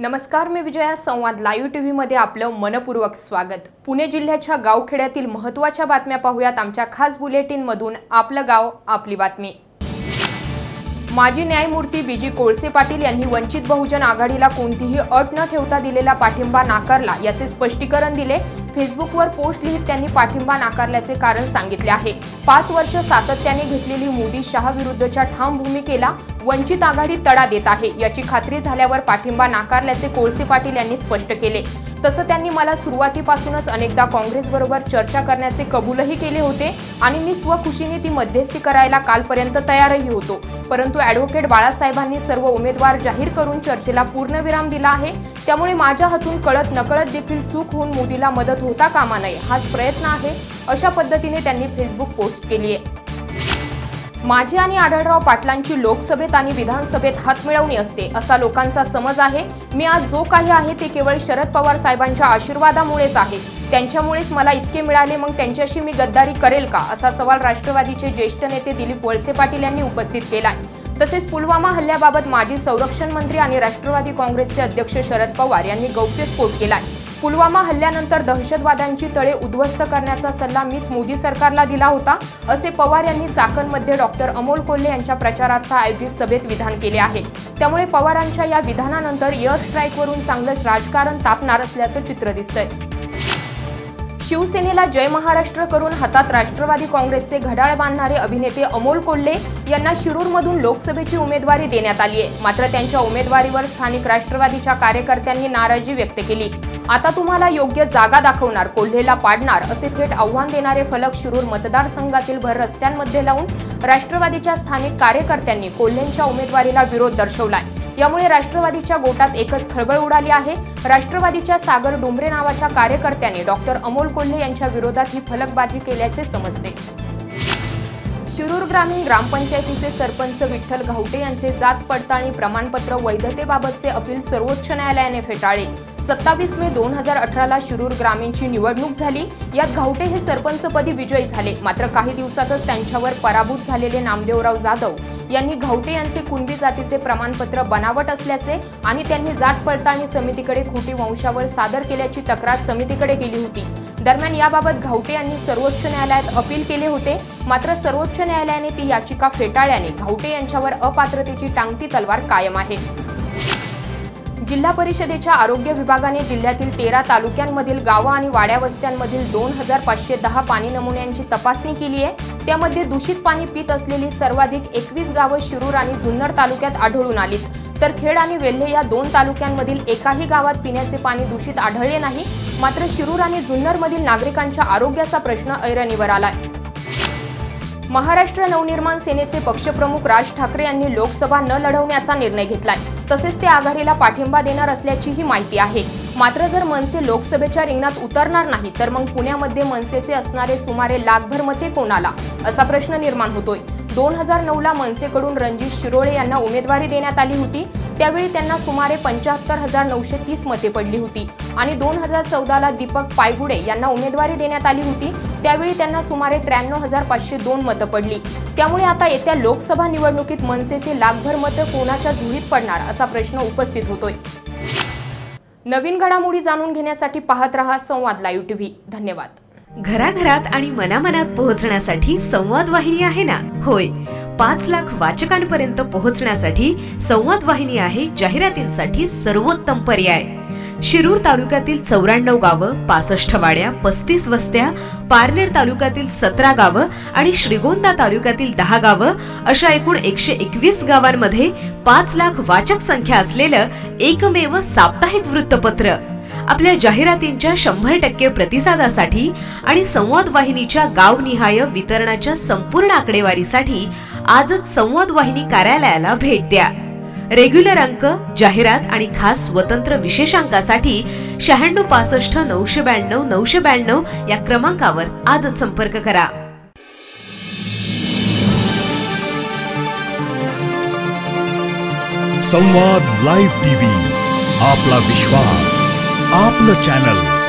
नमस्कार मी विजया संवाद live T व्हीमध्ये आपलं मनपूर्वक स्वागत. पुणे जिल्ह्याच्या गावखेड्यातील महत्त्वाच्या बातम्या पाहूयात. आमच्या खास बुलेटिनमधून आपलं गाव आपली बातमी. माजी न्यायमूर्ती बी जी कोळसे पाटील यांनी वंचित बहुजन आघाडीला कोणतीही अट न ठेवता दिलेला पाठिंबा नाकारला याचे स्पष्टीकरण दिले. फेसबुकवर पोस्ट लिहित त्यांनी पाठिंबा नाकारल्याचे कारण सांगितले आहे. पाच वर्ष सातत्याने घेतलेली मोदी शहा विरुद्धच्या ठाम भूमिकेला वंचित आघाडी तडा देत आहे. याची खात्री झाल्यावर पाठिंबा नाकारल्याचे कोळसे पाटील यांनी स्पष्ट केले. तसं त्यांनी मला सुरुवातीपासूनच अनेकदा काँग्रेसबरोबर चर्चा करण्याचे कबूलही केले होते आणि मी स्वखुशीने ती मध्यस्थी करायला कालपर्यंत तयारही होतो. परंतु ॲडव्होकेट बाळासाहेबांनी सर्व उमेदवार जाहीर करून चर्चेला पूर्णविराम दिला आहे. त्यामुळे माझ्या हातून कळत नकळत देखील चूक होऊन मोदीला मदत होता कामा नये हाच प्रयत्न आहे अशा पद्धतीने त्यांनी फेसबुक पोस्ट केली आहे. माझी आणि आढळराव पाटलांची लोकसभेत आणि विधानसभेत हातमिळवणी असते असा लोकांचा समज आहे. मी आज जो काही आहे ते केवळ शरद पवार साहेबांच्या आशीर्वादामुळेच आहे. त्यांच्यामुळेच मला इतके मिळाले मग त्यांच्याशी मी गद्दारी करेल का असा सवाल राष्ट्रवादीचे ज्येष्ठ नेते दिलीप वळसे पाटील यांनी उपस्थित केला तसेच पुलवामा हल्ल्याबाबत माजी संरक्षण मंत्री आणि राष्ट्रवादी काँग्रेसचे अध्यक्ष शरद पवार यांनी गौप्यस्फोट आहे पुलवामा हल्ल्यानंतर दहशतवाद्यांची तळे उद्ध्वस्त करण्याचा सल्ला मीच मोदी सरकारला दिला होता असे पवार यांनी चाकणमध्ये डॉक्टर अमोल कोल्हे यांच्या प्रचारार्थ आयोजित सभेत विधान केले आहे. त्यामुळे पवारांच्या या विधानानंतर एअर स्ट्राईकवरून चांगलंच राजकारण तापणार असल्याचं चित्र दिसतंय. शिवसेनेला जय महाराष्ट्र करून हातात राष्ट्रवादी काँग्रेसचे घड्याळ बांधणारे अभिनेते अमोल कोल्हे यांना शिरूरमधून लोकसभेची उमेदवारी देण्यात आली आहे मात्र त्यांच्या उमेदवारीवर स्थानिक राष्ट्रवादीच्या कार्यकर्त्यांनी नाराजी व्यक्त केली. आता तुम्हाला योग्य जागा दाखवणार कोल्हेला पाडणार असे थेट आव्हान देणारे फलक शिरूर मतदारसंघातील भर रस्त्यांमध्ये लावून राष्ट्रवादीच्या स्थानिक कार्यकर्त्यांनी कोल्हेंच्या उमेदवारीला विरोध दर्शवलाय. यामुळे राष्ट्रवादीच्या गोटात एकच खळबळ उडाली आहे. राष्ट्रवादीच्या सागर डोंबरे नावाच्या कार्यकर्त्यांनी डॉक्टर अमोल कोल्हे यांच्या विरोधात ही फलकबाजी केल्याचे समजते. शिरूर ग्रामीण ग्रामपंचायतीचे सरपंच विठ्ठल घावटे यांचे जात पडताळणी प्रमाणपत्र वैधतेबाबतचे अपील सर्वोच्च न्यायालयाने फेटाळले. सत्तावीस मे दोन हजार अठराला शिरूर ग्रामीणची निवडणूक झाली. यात घावटे हे सरपंचपदी विजयी झाले. मात्र काही दिवसातच त्यांच्यावर पराभूत झालेले नामदेवराव जाधव यांनी घावटे यांचे कुणबी जातीचे प्रमाणपत्र बनावट असल्याचे आणि त्यांनी जात पडताळणी समितीकडे खोटी वंशावळ सादर केल्याची तक्रार समितीकडे केली होती. दरम्यान याबाबत घावटे यांनी सर्वोच्च न्यायालयात अपील केले होते. मात्र सर्वोच्च न्यायालयाने ती याचिका फेटाळल्याने घावटे यांच्यावर अपात्रतेची टांगती तलवार कायम आहे. जिल्हा परिषदेच्या आरोग्य विभागाने जिल्ह्यातील तेरा तालुक्यांमधील गावं आणि वाड्या वस्त्यांमधील दोन हजार पाचशे दहा पाणी नमुन्यांची तपासणी केली आहे. त्यामध्ये दूषित पाणी पित असलेली सर्वाधिक एकवीस गावं शिरूर आणि जुन्नर तालुक्यात आढळून आलीत. तर खेड आणि वेल्हे या दोन तालुक्यांमधील एकाही गावात पिण्याचे पाणी दूषित आढळले नाही. मात्र शिरूर आणि जुन्नरमधील नागरिकांच्या आरोग्याचा प्रश्न ऐरणीवर आलाय. महाराष्ट्र नवनिर्माण सेनेचे पक्षप्रमुख राज ठाकरे यांनी लोकसभा न लढवण्याचा निर्णय घेतलाय. तसेच ते आघाडीला पाठिंबा देणार असल्याचीही माहिती आहे. मात्र जर मनसे लोकसभेच्या रिंगणात उतरणार नाही तर मग पुण्यामध्ये मनसेचे असणारे सुमारे लाखभर मते कोणाला? असा प्रश्न निर्माण होतोय. दोन हजार नऊला मनसेकडून रणजित शिरोळे यांना उमेदवारी देण्यात आली होती. त्यावेळी त्यांना सुमारे पंच्याहत्तर हजार नऊशे तीस मते पडली होती. आणि दोन हजार चौदाला दीपक पायगुडे यांना उमेदवारी देण्यात आली होती. त्यावेळी त्यांना सुमारे त्र्याण्णव हजार पाचशे दोन मतं पडली. त्यामुळे आता येत्या लोकसभा निवडणुकीत मनसेचे लाखभर मतं कोणाच्या झुळीत पडणार असा प्रश्न उपस्थित होतोय. नवीन घडामोडी जाणून घेण्यासाठी पाहत रहा संवाद लाईव्ह टीव्ही. धन्यवाद. घराघरात आणि मनामनात पोहोचण्यासाठी संवाद वाहिनी आहे ना? होय. पाच लाख वाचकांपर्यंत पोहोचण्यासाठी संवाद वाहिनी आहे जाहिरातींसाठी सर्वोत्तम पर्याय. शिरूर तालुक्यातील चौऱ्याण्णव गावं पासष्ट वाड्या पस्तीस वस्त्या पारनेर तालुक्यातील सतरा गावं आणि श्रीगोंदा तालुक्यातील दहा गावं अशा एकूण एकशे एकवीस गावांमध्ये पाच लाख वाचक संख्या असलेलं एकमेव साप्ताहिक वृत्तपत्र. आपल्या जाहिरातींच्या शंभर टक्के प्रतिसादासाठी आणि संवाद वाहिनीच्या गावनिहाय वितरणाच्या संपूर्ण आकडेवारीसाठी आजच संवाद वाहिनी कार्यालयाला भेट द्या. रेग्युलर अंक जाहिरात आणि खास स्वतंत्र विशेषांकासाठी शहाण्णव पासष्ट नऊशे ब्याण्णव नऊशे ब्याण्णव या क्रमांकावर आजच संपर्क करा. संवाद लाईव्ह टीव्ही आपला विश्वास. आपलं चॅनल